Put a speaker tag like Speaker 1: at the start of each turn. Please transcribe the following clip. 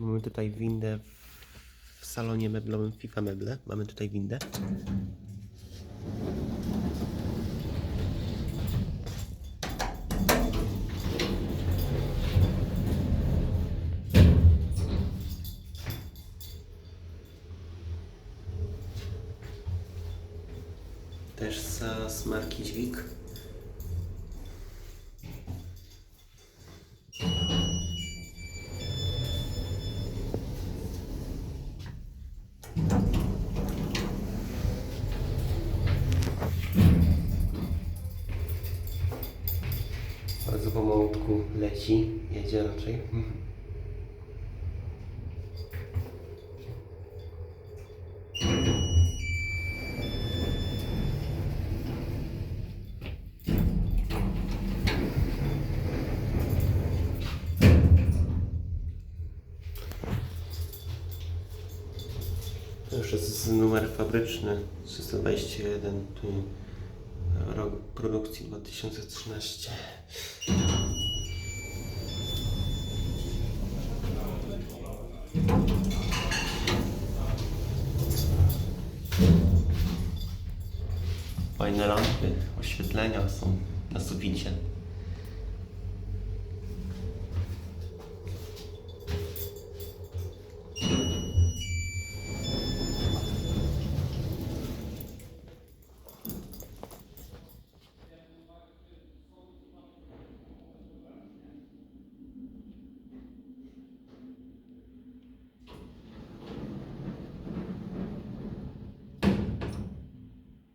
Speaker 1: Mamy tutaj windę w salonie meblowym FIFA Meble. Mamy tutaj windę. Też z smarki dźwig. Bardzo pomałutku leci, jedzie raczej. To już jest numer fabryczny 321, tu rok produkcji 2013. Fajne lampy, oświetlenia są na suficie.